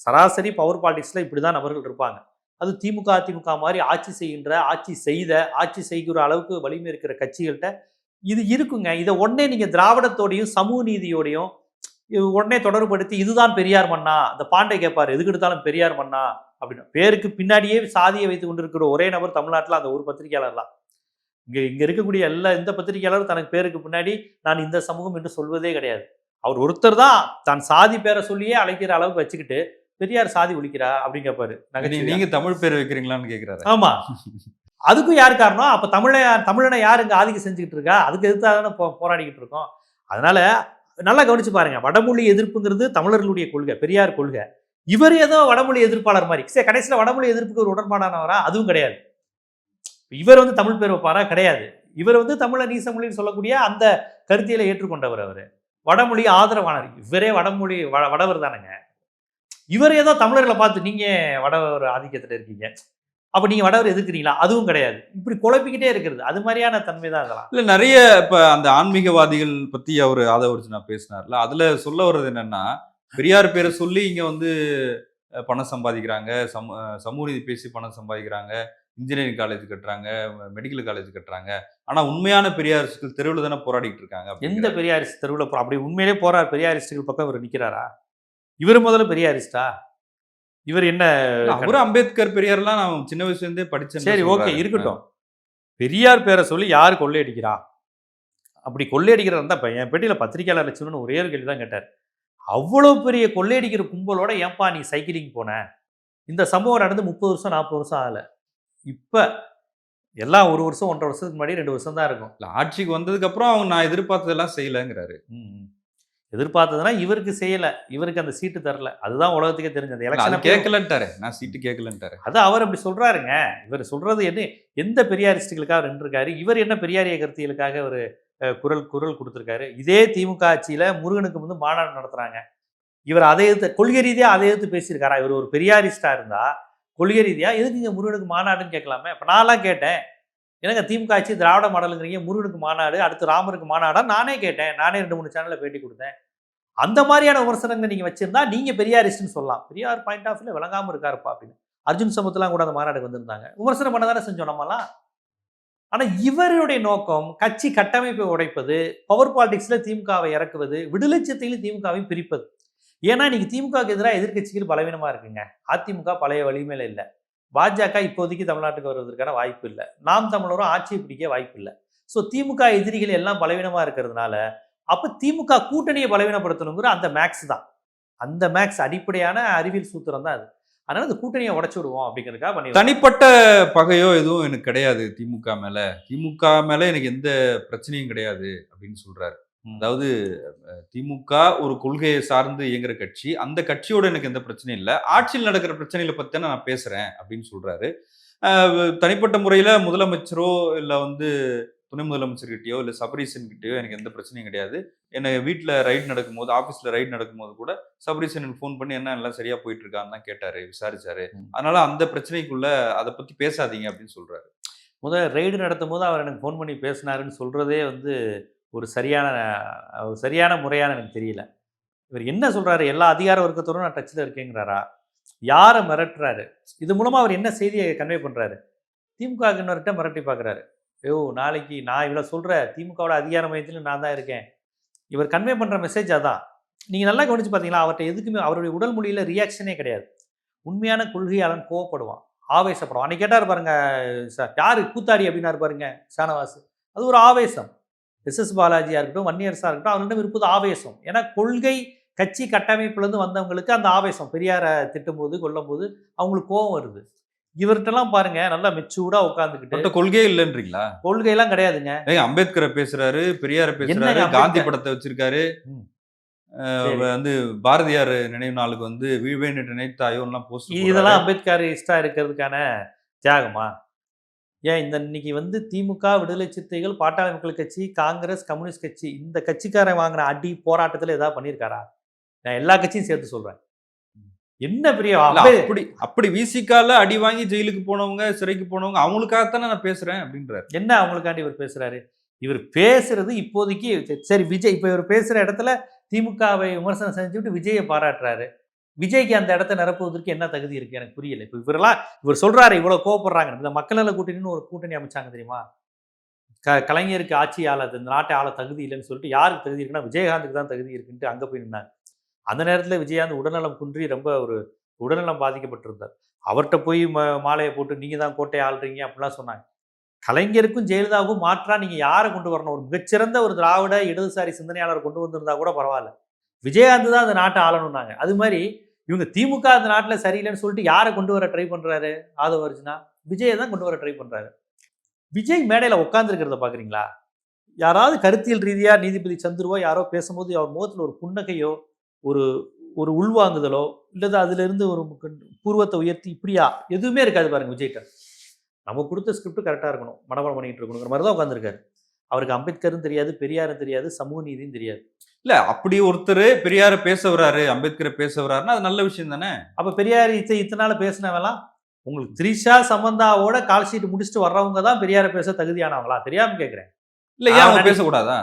சராசரி பவர் பாலிட்டிஸில் இப்படி தான் நபர்கள் இருப்பாங்க. அது திமுக அதிமுக மாதிரி ஆட்சி செய்கின்ற ஆட்சி செய்த ஆட்சி செய்கிற அளவுக்கு வலிமை இருக்கிற கட்சிகள்கிட்ட இது இருக்குங்க. இதை உடனே நீங்கள் திராவிடத்தோடையும் சமூக நீதியோடையும் இது உடனே தொடர்புபடுத்தி இதுதான் பெரியார் மண்ணா அந்த பாண்டே கேட்பார் எதுக்கு எடுத்தாலும் பெரியார் மண்ணா அப்படின்னு. பேருக்கு பின்னாடியே சாதியை வைத்து கொண்டிருக்கிற ஒரே நபர் தமிழ்நாட்டில் அந்த ஒரு பத்திரிகையாளர் தான். இங்க இங்க இருக்கக்கூடிய எல்லா இந்த பத்திரிகையாளரும் தனக்கு பேருக்கு பின்னாடி நான் இந்த சமூகம் என்று சொல்வதே கிடையாது. அவர் ஒருத்தர் தான் தான் சாதி பேரை சொல்லியே அழைக்கிற அளவுக்கு வச்சுக்கிட்டு பெரியார் சாதி ஒழிக்கிறா? அப்படின்னு கேட்பாரு. நீங்க தமிழ் பேர் வைக்கிறீங்களான்னு கேக்குறாரு. ஆமா. அதுக்கும் யார் காரணம்? அப்ப தமிழை தமிழனை யார் இங்க ஆதிக்கம் செஞ்சுக்கிட்டு இருக்கா? அதுக்கு எதிர்த்து தானே போ போராடிக்கிட்டு இருக்கோம். அதனால நல்லா கவனிச்சு பாருங்க. வடமொழி எதிர்ப்புங்கிறது தமிழர்களுடைய கொள்கை பெரியார் கொள்கை. இவர் ஏதோ வடமொழி எதிர்ப்பாளர் மாதிரி. சரி கடைசியில் வடமொழி எதிர்ப்புக்கு ஒரு உடன்பாடானவரா? அதுவும் கிடையாது. இவர் வந்து தமிழ் பேர் வைப்பாரா? கிடையாது. இவர் வந்து தமிழ நீசமொழின்னு சொல்லக்கூடிய அந்த கருத்தியலை ஏற்றுக்கொண்டவர் அவர். வடமொழி ஆதரவானவர் இவரே வடமொழி வட வடவர் தானுங்க. இவர் ஏதோ தமிழர்களை பார்த்து நீங்கள் வடவர் ஆதிக்கத்தில் இருக்கீங்க. அப்போ நீங்க வடவர் எதிர்க்கிறீங்களா? அதுவும் கிடையாது. இப்படி குழப்பிக்கிட்டே இருக்கிறது. அது மாதிரியான தன்மை தான் அதெல்லாம். இல்லை நிறைய இப்போ அந்த ஆன்மீகவாதிகள் பற்றி அவர் ஆதவர்ஜுனா பேசினார்ல. அதில் சொல்ல வர்றது என்னென்னா பெரியார் பேரை சொல்லி இங்க வந்து பணம் சம்பாதிக்கிறாங்க. சம அஹ், சமூக நீதி பேசி பணம் சம்பாதிக்கிறாங்க. இன்ஜினியரிங் காலேஜ் கட்டுறாங்க. மெடிக்கல் காலேஜ் கட்டுறாங்க. ஆனா உண்மையான பெரியார்கள் தெருவில் தானே போராடிட்டு இருக்காங்க எந்த. பெரியாரிஸ்ட் தெருவில் அப்படி உண்மையிலே போறார் பெரியாரிஸ்டுகள் பக்கம் இவர் நிக்கிறாரா? இவர் முதல்ல பெரியாரிஸ்டா இவர் என்ன அவரும் அம்பேத்கர் பெரியார்லாம் நான் சின்ன வயசுல இருந்தே படிச்சேன் சரி ஓகே இருக்கட்டும். பெரியார் பேரை சொல்லி யார் கொள்ளையடிக்கிறா? அப்படி கொள்ளையடிக்கிறதா இப்ப என் பெட்டியில பத்திரிக்கையாளர் லட்சுமணன் ஒரே ஒரு கேள்வி தான் கேட்டார். அவ்வளோ பெரிய கொள்ளையடிக்கிற கும்பலோட ஏன்பா நீ சைக்கிளிங் போன? இந்த சம்பவம் நடந்து முப்பது வருஷம் நாற்பது வருஷம் ஆகல. இப்ப எல்லாம் ஒரு வருஷம் ஒன்றரை வருஷத்துக்கு முன்னாடி ரெண்டு வருஷம் தான் இருக்கும். இல்ல ஆட்சிக்கு வந்ததுக்கு அப்புறம் அவங்க நான் எதிர்பார்த்ததெல்லாம் செய்யலங்கிறாரு. எதிர்பார்த்ததுன்னா இவருக்கு செய்யல. இவருக்கு அந்த சீட்டு தரல. அதுதான் உலகத்துக்கே தெரிஞ்சது எலெக்ஷன் கேட்கலன்ட்டாரு. நான் சீட்டு கேட்கலன்ட்டாரு. அது அவர் அப்படி சொல்றாருங்க. இவர் சொல்றது என்ன எந்த பெரியாரிஸ்டுகளுக்காக நின்றுருக்காரு? இவர் என்ன பெரியாரிய கருத்தியலுக்காக ஒரு குரல் குரல் கொடுத்துருக்காரு. இதே திமுக ஆட்சியில் முருகனுக்கு வந்து மாநாடு நடத்துகிறாங்க இவர் அதை எதிர்த்து கொள்கை ரீதியாக அதை எதிர்த்து பேசியிருக்காரா? இவர் ஒரு பெரியாரிஸ்டாக இருந்தால் கொள்கை ரீதியாக எதுக்கு இங்கே முருகனுக்கு மாநாடுன்னு கேட்கலாமே? இப்போ நான்லாம் கேட்டேன். எனக்கு திமுக ஆட்சி திராவிட மாடலுங்கிறீங்க முருகனுக்கு மாநாடு அடுத்து ராமருக்கு மாநாடா? நானே கேட்டேன். நானே ரெண்டு மூணு சேனலில் பேட்டி கொடுத்தேன். அந்த மாதிரியான விமர்சனங்கள் நீங்கள் வச்சுருந்தா நீங்கள் பெரியாரிஸ்ட்னு சொல்லலாம். பெரியார் பாயிண்ட் ஆஃப் வியூல விளங்காமல் இருக்காருப்பா அப்படின்னு. அர்ஜுன் சமத்துலாம் கூட அந்த மாநாடுக்கு வந்திருந்தாங்க. விமர்சனம் பண்ண தானே செஞ்சோம் நம்மலாம்? ஆனால் இவருடைய நோக்கம் கட்சி கட்டமைப்பை உடைப்பது பவர் பாலிட்டிக்ஸில் திமுகவை இறக்குவது விடுதலை சத்தையிலும் திமுகவை பிரிப்பது. ஏன்னா இன்னைக்கு திமுகவுக்கு எதிராக எதிர்க்கட்சிகள் பலவீனமாக இருக்குங்க. அதிமுக பழைய வலிமையில் இல்லை. பாஜக இப்போதைக்கு தமிழ்நாட்டுக்கு வருவதற்கான வாய்ப்பு இல்லை. நாம் தமிழரும் ஆட்சியை பிடிக்க வாய்ப்பு இல்லை. ஸோ திமுக எதிரிகள் எல்லாம் பலவீனமாக இருக்கிறதுனால அப்போ திமுக கூட்டணியை பலவீனப்படுத்தணுங்கிற அந்த மேக்ஸ் தான். அந்த மேக்ஸ் அடிப்படையான அறிவியல் சூத்திரம் தான் அது. அதனால அந்த கூட்டணியை உடைச்சு விடுவோம் அப்படிங்கிறதுக்காக பண்ணி தனிப்பட்ட பகையோ எதுவும் எனக்கு கிடையாது திமுக மேல. திமுக மேல எனக்கு எந்த பிரச்சனையும் கிடையாது அப்படின்னு சொல்றாரு. அதாவது திமுக ஒரு கொள்கையை சார்ந்து இயங்குற கட்சி. அந்த கட்சியோட எனக்கு எந்த பிரச்சனையும் இல்லை. ஆட்சியில் நடக்கிற பிரச்சனைகளை பத்தி தானே நான் பேசுறேன் அப்படின்னு சொல்றாரு. அஹ், தனிப்பட்ட முறையில முதலமைச்சரோ இல்ல வந்து துணை முதலமைச்சர்கிட்டயோ இல்ல சபரீசன் கிட்டயோ எனக்கு எந்த பிரச்சனையும் கிடையாது. என்ன வீட்டில் ரைட் நடக்கும்போது ஆஃபீஸில் ரைட் நடக்கும்போது கூட சபரீசன் எனக்கு ஃபோன் பண்ணி என்ன எல்லாம் சரியா போயிட்டு இருக்கான்னு தான் கேட்டாரு விசாரிச்சாரு. அதனால அந்த பிரச்சனைக்குள்ள அதை பத்தி பேசாதீங்க அப்படின்னு சொல்றாரு. முதல்ல ரெய்டு நடத்தும் போது அவர் எனக்கு ஃபோன் பண்ணி பேசினாருன்னு சொல்கிறதே வந்து ஒரு சரியான சரியான முறையான எனக்கு தெரியல. இவர் என்ன சொல்கிறாரு எல்லா அதிகார வர்க்கத்தோடும் நான் டச்சில் இருக்கேங்கிறாரா? யாரை மிரட்டுறாரு? இது மூலமாக அவர் என்ன செய்தியை கன்வே பண்ணுறாரு திமுக இன்னொருட்ட மிரட்டி பார்க்குறாரு. ஐயோ நாளைக்கு நான் இவ்வளோ சொல்கிறேன் திமுகவோட அதிகார மையத்தில் நான் தான் இருக்கேன். இவர் கன்வே பண்ணுற மெசேஜ் அதான். நீங்கள் நல்லா கவனிச்சு பார்த்தீங்களா அவர்கிட்ட எதுக்குமே அவருடைய உடல் மொழியில் ரியாக்ஷனே கிடையாது. உண்மையான கொள்கையாளன் கோவப்படுவான் ஆவேசப்படுவான். அன்னைக்கு கேட்டார் பாருங்க சார் யார்? கூத்தாடி அப்படின்னாரு பாருங்க ஷானவாஸ். அது ஒரு ஆவேசம். எஸ். எஸ். பாலாஜியாக இருக்கட்டும் வன்னியரசாக இருக்கட்டும் அவர்களிடம் இருப்பது ஆவேசம். ஏன்னா கொள்கை கட்சி கட்டமைப்புலேருந்து வந்தவங்களுக்கு அந்த ஆவேசம். பெரியாரை திட்டும்போது கொல்லும்போது அவங்களுக்கு கோபம் வருது. இவர்கிட்டலாம் பாருங்க நல்லா மெச்சூர்டா உட்காந்துக்கிட்டு கொள்கையே இல்லைன்றீங்களா? கொள்கையெல்லாம் கிடையாதுங்க. அம்பேத்கரை பேசுறாரு பெரியார பேசுறாரு காந்தி அம்பேத்கர்? படத்தை வச்சிருக்காரு. வந்து பாரதியார் நினைவு நாளுக்கு வந்து வீழ்வேன் என்று நினைத்தாயோ எல்லாம் போஸ்ட் இதெல்லாம் அம்பேத்கரிஸ்டா இருக்கிறதுக்கான தியாகமா? ஏன் இந்த இன்னைக்கு வந்து திமுக விடுதலை சிறுத்தைகள் பாட்டாளி மக்கள் கட்சி காங்கிரஸ் கம்யூனிஸ்ட் கட்சி இந்த கட்சிக்காரன் வாங்கின அடி போராட்டத்துல ஏதாவது பண்ணியிருக்காரா? நான் எல்லா கட்சியும் சேர்த்து சொல்றேன். என்ன பெரிய அப்படி அப்படி விசிக்கால அடி வாங்கி ஜெயிலுக்கு போனவங்க சிறைக்கு போனவங்க அவங்களுக்காகத்தானே நான் பேசுறேன் அப்படின்றாரு. என்ன அவங்களுக்காண்டி இவர் பேசுறாரு? இவர் பேசுறது இப்போதைக்கு சரி விஜய் இப்போ இவர் பேசுற இடத்துல திமுகவை விமர்சனம் செஞ்சுட்டு விஜயை பாராட்டுறாரு. விஜய்க்கு அந்த இடத்த நிரப்புவதற்கு என்ன தகுதி இருக்கு? எனக்கு புரியல. இப்போ இவரெல்லாம் இவர் சொல்றாரு இவ்வளவு கோவப்படுறாங்க. இந்த மக்கள் நல கூட்டணின்னு ஒரு கூட்டணி அமைச்சாங்க தெரியுமா? க கலைஞருக்கு ஆட்சி ஆள இந்த நாட்டை ஆள தகுதி இல்லைன்னு சொல்லிட்டு யாருக்கு தகுதி இருக்குன்னா விஜயகாந்துக்கு தான் தகுதி இருக்குன்ட்டு அங்க போய் நின்னாங்க. அந்த நேரத்தில் விஜயகாந்த் உடல்நலம் குன்றி ரொம்ப ஒரு உடல்நலம் பாதிக்கப்பட்டிருந்தார். அவர்கிட்ட போய் ம மாலையை போட்டு நீங்க தான் கோட்டை ஆள்றீங்க அப்படிலாம் சொன்னாங்க. கலைஞருக்கும் ஜெயலலிதாவுக்கும் மாற்றா நீங்க யாரை கொண்டு வரணும்? ஒரு மிகச்சிறந்த ஒரு திராவிட இடதுசாரி சிந்தனையாளர் கொண்டு வந்திருந்தா கூட பரவாயில்ல. விஜயகாந்த் தான் அந்த நாட்டை ஆளணும்னாங்க. அது மாதிரி இவங்க திமுக அந்த நாட்டில் சரியில்லைன்னு சொல்லிட்டு யாரை கொண்டு வர ட்ரை பண்றாரு? ஆதவ அர்ஜுனா. விஜயை தான் கொண்டு வர ட்ரை பண்றாரு. விஜய் மேடையில் உட்காந்துருக்கிறத பாக்குறீங்களா? யாராவது கருத்தியல் ரீதியா நீதிபதி சந்துருவோ யாரோ பேசும்போது அவர் முகத்தில் ஒரு புன்னகையோ ஒரு ஒரு உள்வாங்குதலோ இல்லது அதுல இருந்து ஒரு பூர்வத்தை உயர்த்தி இப்படியா? எதுவுமே இருக்காது பாருங்க விஜய்கிட்ட. நம்ம கொடுத்த ஸ்கிரிப்ட் கரெக்டாக இருக்கணும். மனப்பாடம் பண்ணிட்டு இருக்கணுங்கிற மாதிரி தான் உட்காந்துருக்காரு அவருக்கு அம்பேத்கரும் தெரியாது பெரியாரும் தெரியாது சமூக நீதியும் தெரியாது. இல்ல அப்படி ஒருத்தர் பெரியார பேச வர்றாரு அம்பேத்கரை பேச வர்றாருன்னா அது நல்ல விஷயம் தானே? அப்ப பெரியார் இத்த இத்தனை நாள் பேசினவெல்லாம் உங்களுக்கு த்ரிஷா சம்பந்தாவோட கால் ஷீட் முடிச்சுட்டு வர்றவங்க தான் பெரியாரை பேச தகுதியானவங்களா? தெரியாம கேட்குறேன் இல்ல ஏன் அவங்க பேசக்கூடாதா?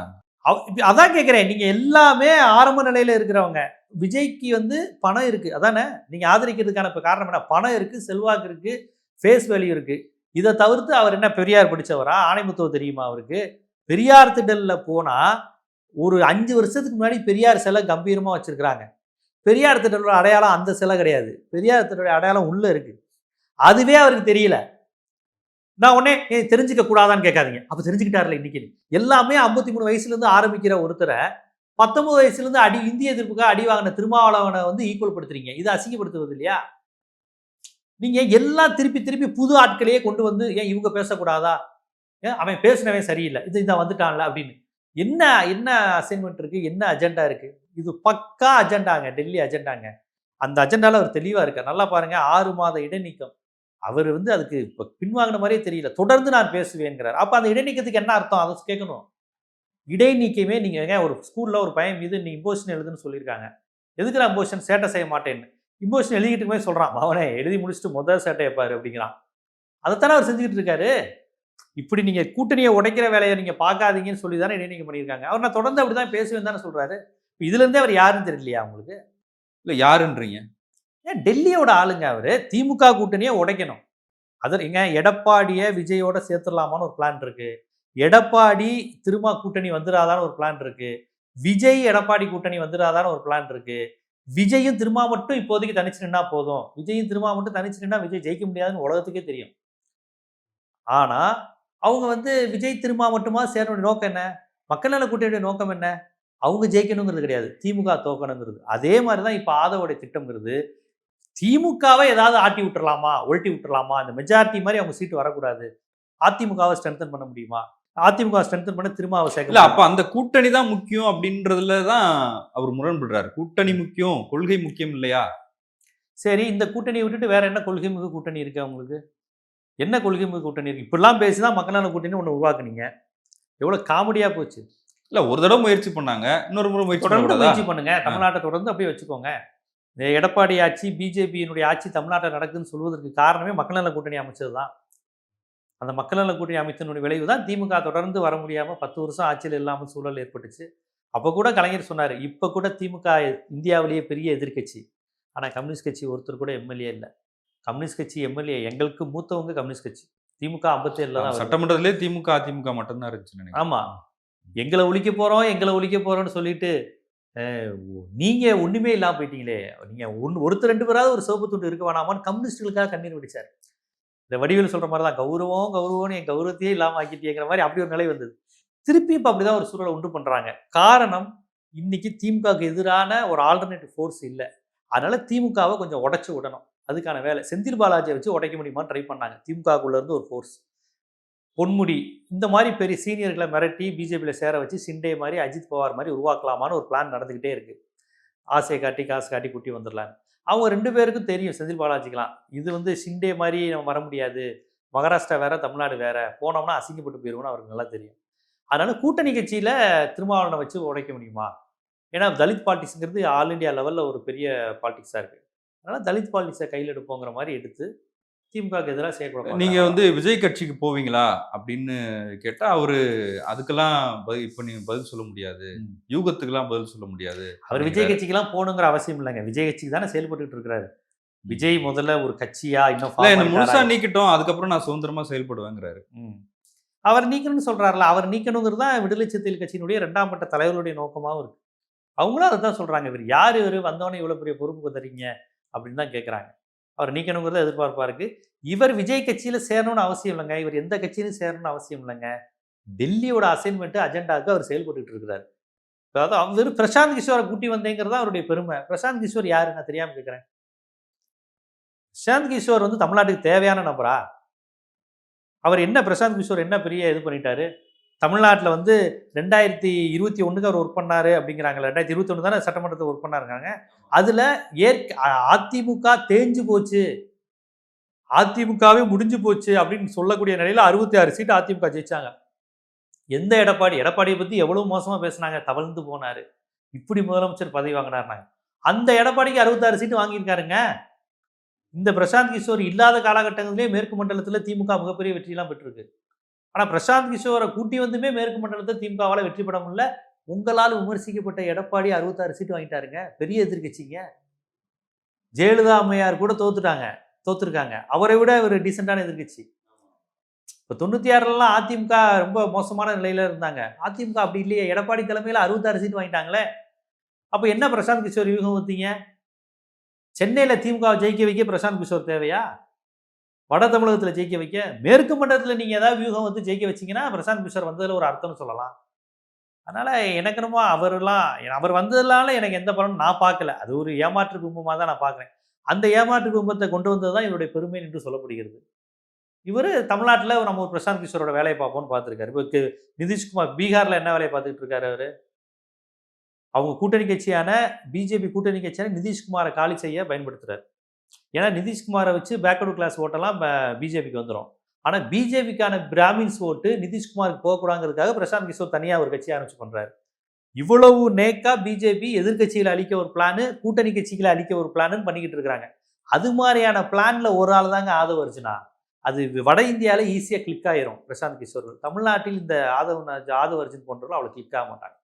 அதான் கேட்குறேன் நீங்கள் எல்லாமே ஆரம்ப நிலையில் இருக்கிறவங்க. விஜய்க்கு வந்து பணம் இருக்குது அதானே? நீங்கள் ஆதரிக்கிறதுக்கான இப்போ காரணம் என்ன? பணம் இருக்குது செல்வாக்கு இருக்குது ஃபேஸ் வேல்யூ இருக்குது இதை தவிர்த்து அவர் என்ன பெரியார் படித்தவரா ஆணைமுத்துவம் தெரியுமா அவருக்கு? பெரியார் திடலில் போனால் ஒரு அஞ்சு வருஷத்துக்கு முன்னாடி பெரியார் சிலை கம்பீரமாக வச்சுருக்கிறாங்க. பெரியார் திட்டத்தோட அடையாளம் அந்த சிலை கிடையாது. பெரியார் திடலோட அடையாளம் உள்ளே இருக்குது அதுவே அவருக்கு தெரியல. நான் உடனே தெரிஞ்சுக்க கூடாதான்னு கேட்காதீங்க. அப்ப தெரிஞ்சுக்கிட்டார்ல இன்னைக்கு. எல்லாமே ஐம்பத்தி மூணு வயசுலேருந்து ஆரம்பிக்கிற ஒருத்தரை பத்தொன்பது வயசுலேருந்து அடி இந்திய எதிர்ப்புக்காக அடி வாங்கின திருமாவளவனை வந்து ஈக்குவல் படுத்துறீங்க. இது அசிங்கப்படுத்துவது இல்லையா? நீங்க எல்லாம் திருப்பி திருப்பி புது ஆட்களையே கொண்டு வந்து ஏன் இவங்க பேசக்கூடாதா? ஏன் அவன் பேசினவன் சரியில்லை. இது இதை வந்துட்டான்ல அப்படின்னு. என்ன என்ன அசைன்மெண்ட் இருக்கு? என்ன அஜெண்டா இருக்கு? இது பக்கா அஜெண்டாங்க டெல்லி அஜெண்டாங்க அந்த அஜெண்டால அவர் தெளிவா இருக்கார். நல்லா பாருங்க ஆறு மாத இடைநீக்கம். அவர் வந்து அதுக்கு இப்போ பின்வாங்கின மாதிரியே தெரியல. தொடர்ந்து நான் பேசுவேங்கிறார் அப்போ அந்த இடைநீக்கத்துக்கு என்ன அர்த்தம்? அதை கேட்கணும். இடைநீக்கமே நீங்கள் ஏங்க ஒரு ஸ்கூலில் ஒரு பையன் மீது நீ இம்போஷன் எழுதுன்னு சொல்லியிருக்காங்க. எதுக்கு நான் இம்போஷன் சேட்டை செய்ய மாட்டேன்னு? இம்போஷன் எழுதிக்கிட்டு போய் சொல்கிறான் அவனே எழுதி முடிச்சுட்டு முதல் சேட்டையை பாரு அப்படிங்கிறான். அதைத்தானே அவர் செஞ்சுக்கிட்டு இருக்காரு. இப்படி நீங்கள் கூட்டணியை உடைக்கிற வேலையை நீங்கள் பார்க்காதீங்கன்னு சொல்லி தானே இடைநீக்கம் பண்ணியிருக்காங்க. அவர் நான் தொடர்ந்து அப்படிதான் பேசுவேன் தானே சொல்கிறாரு இப்போ இதுலேருந்தே அவர் யாருன்னு தெரியலையா உங்களுக்கு? இல்லை யாருன்றீங்க? ஏன் டெல்லியோட ஆளுங்க அவர்? திமுக கூட்டணியை உடைக்கணும். அது எங்க எடப்பாடியை விஜயோட சேர்த்துடலாமான்னு ஒரு பிளான் இருக்கு. எடப்பாடி திருமா கூட்டணி வந்துடாதான்னு ஒரு பிளான் இருக்கு. விஜய் எடப்பாடி கூட்டணி வந்துடாதான்னு ஒரு பிளான் இருக்கு. விஜயும் திருமா மட்டும் இப்போதைக்கு தனிச்சு நின்னா போதும். விஜயும் திருமா மட்டும் தனிச்சு நின்னா விஜய் ஜெயிக்க முடியாதுன்னு உலகத்துக்கே தெரியும். ஆனா அவங்க வந்து விஜய் திருமா மட்டுமா சேரனுடைய நோக்கம் என்ன? மக்கள் நல கூட்டணியுடைய நோக்கம் என்ன? அவங்க ஜெயிக்கணுங்கிறது கிடையாது. திமுக தோக்கணுங்கிறது. அதே மாதிரி தான் இப்போ ஆதவோடைய திட்டம்ங்கிறது. திமுகவை ஏதாவது ஆட்டி விட்டுறலாமா உழட்டி விட்டுறலாமா? இந்த மெஜாரிட்டி மாதிரி அவங்க சீட்டு வரக்கூடாது. அதிமுகவை ஸ்ட்ரென்தன் பண்ண முடியுமா? அதிமுக ஸ்ட்ரென்தன் பண்ண திருமாவை சேர்க்க இல்ல? அப்ப அந்த கூட்டணி தான் முக்கியம் அப்படின்றதுல தான் அவர் முரண்படுறாரு. கூட்டணி முக்கியம் கொள்கை முக்கியம் இல்லையா? சரி இந்த கூட்டணியை விட்டுட்டு வேற என்ன கொள்கை மிகு கூட்டணி இருக்கு அவங்களுக்கு? என்ன கொள்கை மிகு கூட்டணி இருக்கு? இப்படிலாம் பேசி தான் மக்கள் நல கூட்டணி ஒன்று உருவாக்குனீங்க. எவ்வளவு காமெடியா போச்சு. இல்ல ஒரு தடவை முயற்சி பண்ணாங்க இன்னொரு முறை முயற்சி தொடர்ந்து முயற்சி பண்ணுங்க. தமிழ்நாட்டை தொடர்ந்து அப்படியே வச்சுக்கோங்க. இந்த எடப்பாடி ஆட்சி பிஜேபியினுடைய ஆட்சி தமிழ்நாட்டில் நடக்குதுன்னு சொல்வதற்கு காரணமே மக்கள் நல கூட்டணி அமைச்சது தான் அந்த மக்கள் நல கூட்டணி அமைச்சனுடைய விளைவு தான் திமுக தொடர்ந்து வர முடியாமல் பத்து வருஷம் ஆட்சியில் இல்லாமல் சூழல் ஏற்பட்டுச்சு. அப்போ கூட கலைஞர் சொன்னார் இப்போ கூட திமுக இந்தியாவிலேயே பெரிய எதிர்க்கட்சி. ஆனால் கம்யூனிஸ்ட் கட்சி ஒருத்தர் கூட எம்எல்ஏ இல்லை. கம்யூனிஸ்ட் கட்சி எம்எல்ஏ எங்களுக்கு மூத்தவங்க கம்யூனிஸ்ட் கட்சி. திமுக ஐம்பத்தேழில் தான் வருது. சட்டமன்றத்திலே திமுக அதிமுக மட்டும்தான் இருந்துச்சு நினைக்கிறேன். ஆமா. எங்களை ஒழிக்க போறோம் எங்களை ஒழிக்க போறோம்னு சொல்லிட்டு நீங்கள் ஒன்றுமே இல்லாமல் போயிட்டீங்களே. நீங்கள் ஒன்று ஒருத்தர் ரெண்டு பேராவது ஒரு சிவப்பு துண்டு இருக்க வேணாமான்னு கம்யூனிஸ்டுகளுக்காக கண்ணீர் வெடிச்சார். இந்த வடிவில் சொல்கிற மாதிரி தான் கௌரவம் கௌரவம்னு என் கௌரவத்தையே இல்லாமல் ஆக்கிட்டேங்கிற மாதிரி அப்படி ஒரு நிலை வந்தது. திருப்பி இப்போ அப்படிதான் ஒரு சூழலை உண்டு பண்ணுறாங்க காரணம் இன்னைக்கு திமுகவுக்கு எதிரான ஒரு ஆல்டர்னேட்டிவ் ஃபோர்ஸ் இல்லை. அதனால் திமுகவை கொஞ்சம் உடச்சி விடணும். அதுக்கான வேலை செந்தில் பாலாஜியை வச்சு உடைக்க முடியுமான்னு ட்ரை பண்ணாங்க. திமுகக்குள்ள இருந்து ஒரு ஃபோர்ஸ் பொன்முடி இந்த மாதிரி பெரிய சீனியர்களை மிரட்டி பிஜேபியில் சேர வச்சு சிண்டே மாதிரி அஜித் பவார் மாதிரி உருவாக்கலாமான்னு ஒரு பிளான் நடந்துக்கிட்டே இருக்குது ஆசையை காட்டி காசு காட்டி குட்டி வந்துடலாம் அவங்க ரெண்டு பேருக்கும் தெரியும் செந்தில் பாலாஜிக்கலாம் இது வந்து சிண்டே மாதிரி நம்ம வர முடியாது. மகாராஷ்டிரா வேற தமிழ்நாடு வேற. போனோம்னா அசிங்கப்பட்டு போயிடுவோம்னு அவருக்கு நல்லா தெரியும். அதனால கூட்டணி கட்சியில் திருமாவளவனை வச்சு உடைக்க முடியுமா? ஏன்னா தலித் பாலிட்டிக்ஸுங்கிறது ஆல் இந்தியா லெவலில் ஒரு பெரிய பாலிட்டிக்ஸாக இருக்குது அதனால் தலித் பாலிட்டிக்ஸை கையில் எடுப்போங்கிற மாதிரி எடுத்து திமுகவுக்கு எதிராக செய்யக்கூடாது நீங்க வந்து விஜய் கட்சிக்கு போவீங்களா அப்படின்னு கேட்டா அவரு அதுக்கெல்லாம் இப்ப நீங்க பதில் சொல்ல முடியாது. யூகத்துக்கெல்லாம் பதில் சொல்ல முடியாது அவர் விஜய் கட்சிக்கெல்லாம் போகணுங்கிற அவசியம் இல்லைங்க. விஜய் கட்சிக்கு தானே செயல்பட்டுட்டு இருக்கிறாரு விஜய் முதல்ல ஒரு கட்சியா இன்னும்? முழுசா நீக்கிட்டோம் அதுக்கப்புறம் நான் சுதந்திரமா செயல்படுவேங்கிறாரு. அவர் நீக்கணும்னு சொல்றாருல அவர் நீக்கணுங்கிறது தான் விடுதலை சிறுத்தைகள் கட்சியினுடைய இரண்டாம் பட்ட தலைவர்களுடைய நோக்கமாகவும் இருக்கு. அவங்களும் அதை தான் சொல்றாங்க. இவர் யார் இவர் வந்தவொடனே இவ்வளவு பெரிய பொறுப்பு தரீங்க அப்படின்னு தான் கேட்குறாங்க அவர் நீக்கணுங்கிறத எதிர்பார்ப்பா இருக்கு இவர் விஜய் கட்சியில சேரணும்னு அவசியம் இல்லைங்க. இவர் எந்த கட்சியிலும் சேரணும்னு அவசியம் இல்லைங்க. டெல்லியோட அசைன்மெண்ட் அஜெண்டாவுக்கு அவர் செயல்பட்டு இருக்கிறார். அதாவது அவர் பிரசாந்த் கிஷோரை கூட்டி வந்தேங்கிறது அவருடைய பெருமை. பிரசாந்த் கிஷோர் யாரு? நான் தெரியாம கேட்குறேன் பிரசாந்த் கிஷோர் வந்து தமிழ்நாட்டுக்கு தேவையான நபரா? அவர் என்ன பிரசாந்த் கிஷோர் என்ன பெரிய இது பண்ணிட்டாரு? தமிழ்நாட்டில் வந்து ரெண்டாயிரத்தி இருபத்தி ஒன்றுக்கு அவர் ஒர்க் பண்ணாரு அப்படிங்கிறாங்க ரெண்டாயிரத்தி இருபத்தி ஒன்று தானே சட்டமன்றத்தை ஒர்க் பண்ணாருங்க அதுல ஏற்க அதிமுக தேஞ்சு போச்சு. அதிமுகவே முடிஞ்சு போச்சு அப்படின்னு சொல்லக்கூடிய நிலையில அறுபத்தி ஆறு சீட்டு அதிமுக ஜெயிச்சாங்க. எந்த எடப்பாடி? எடப்பாடியை பத்தி எவ்வளவு மோசமா பேசுனாங்க தவழ்ந்து போனாரு. இப்படி முதலமைச்சர் பதவி வாங்கினாருனாங்க. அந்த எடப்பாடிக்கு அறுபத்தாறு சீட்டு வாங்கியிருக்காருங்க. இந்த பிரசாந்த் கிஷோர் இல்லாத காலகட்டங்களிலே மேற்கு மண்டலத்தில் திமுக மிகப்பெரிய வெற்றியெல்லாம் பெற்றிருக்கு. ஆனால் பிரசாந்த் கிஷோரை கூட்டி வந்துமே மேற்கு மண்டலத்தில் திமுகவால் வெற்றி பெற முடியல. உங்களால் விமர்சிக்கப்பட்ட எடப்பாடி அறுபத்தாறு சீட்டு வாங்கிட்டாருங்க. பெரிய எதிர்க்கட்சிங்க. ஜெயலலிதா அம்மையார் கூட தோத்துட்டாங்க. தோத்துருக்காங்க. அவரை விட ஒரு டீசெண்டான எதிர்க்கட்சி. இப்போ தொண்ணூற்றி ஆறுலலாம் அதிமுக ரொம்ப மோசமான நிலையில் இருந்தாங்க. அதிமுக அப்படி இல்லையே. எடப்பாடி தலைமையில் அறுபத்தாறு சீட் வாங்கிட்டாங்களே. அப்போ என்ன பிரசாந்த் கிஷோர் யூகம் வந்தீங்க? சென்னையில் திமுக ஜெயிக்க வைக்க பிரசாந்த் கிஷோர் தேவையா? வட தமிழகத்தில் ஜெயிக்க வைக்க மேற்கு மண்டலத்தில் நீங்கள் ஏதாவது வியூகம் வந்து ஜெயிக்க வச்சீங்கன்னா பிரசாந்த் கிஷோர் வந்ததில் ஒரு அர்த்தம்னு சொல்லலாம். அதனால் எனக்கு என்னமோ அவரெல்லாம் அவர் வந்ததுனால எனக்கு எந்த பலனும் நான் பார்க்கல. அது ஒரு ஏமாற்று கும்பமாக தான் நான் பார்க்குறேன். அந்த ஏமாற்று குடும்பத்தை கொண்டு வந்தது தான் இவருடைய பெருமை என்று சொல்லப்படுகிறது. இவர் தமிழ்நாட்டில் நம்ம ஒரு பிரசாந்த் கிஷோரோட வேலையை பார்ப்போம்னு பார்த்துருக்காரு. இப்போ நிதிஷ்குமார் பீகாரில் என்ன வேலையை பார்த்துக்கிட்டு இருக்காரு அவர்? அவங்க கூட்டணி கட்சியான பிஜேபி கூட்டணி கட்சியான நிதிஷ்குமாரை காலி செய்ய பயன்படுத்துகிறார் ஏன்னா நிதிஷ்குமாரை வச்சு பேக்வர்டு கிளாஸ் ஓட்டெல்லாம் பிஜேபிக்கு வந்துடும் ஆனால் பிஜேபிக்கான பிராமின்ஸ் ஓட்டு நிதிஷ்குமாருக்கு போகக்கூடாங்கிறதுக்காக பிரசாந்த் கிஷோர் தனியாக ஒரு கட்சி ஆரம்பிச்சு பண்ணுறாரு இவ்வளவு நேக்கா பிஜேபி எதிர்க்கட்சிகளை அழிக்க ஒரு பிளானு கூட்டணி கட்சிகளை அழிக்க ஒரு பிளான்னு பண்ணிக்கிட்டு இருக்கிறாங்க. அது மாதிரியான பிளான்ல ஒரு ஆள் தாங்க ஆதவ் அர்ஜுனா. அது வட இந்தியாவில் ஈஸியாக கிளிக் ஆயிரும் பிரசாந்த் கிஷோர். தமிழ்நாட்டில் இந்த ஆதவ் ஆதவ் அர்ஜுன் போன்றவர்கள் அவ்வளோ கிளிக் ஆக மாட்டாங்க.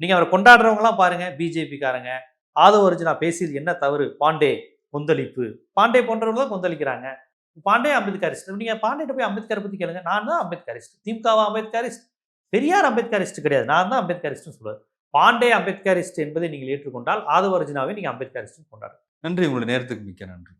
நீங்கள் அவரை கொண்டாடுறவங்களாம் பாருங்க பிஜேபிக்காரங்க. ஆதவ அர்ஜுனா பேசியது என்ன தவறு? பாண்டே கொந்தளிப்பு. பாண்டே போன்றவர்கள் தான் கொந்தளிக்கிறாங்க. பாண்டே அம்பேத்கரிஸ்ட். நீங்கள் பாண்டேட்ட போய் அம்பேத்கரை பற்றி கேளுங்க. நான் தான் அம்பேத்கரிஸ்ட். திமுகவா அம்பேத்கரிஸ்ட்? பெரியார் அம்பேத்கரிஸ்ட் கிடையாது. நான் தான் அம்பேத்கரிஸ்ட்னு சொல்லுவார் பாண்டே அம்பேத்கரிஸ்ட் என்பதை நீங்கள் ஏற்றுக்கொண்டால் ஆதவ அர்ஜுனாவை நீங்கள் அம்பேத்கரிஸ்ட் கொண்டாடு நன்றி. உங்களுடைய நேரத்துக்கு மிக்க நன்றி.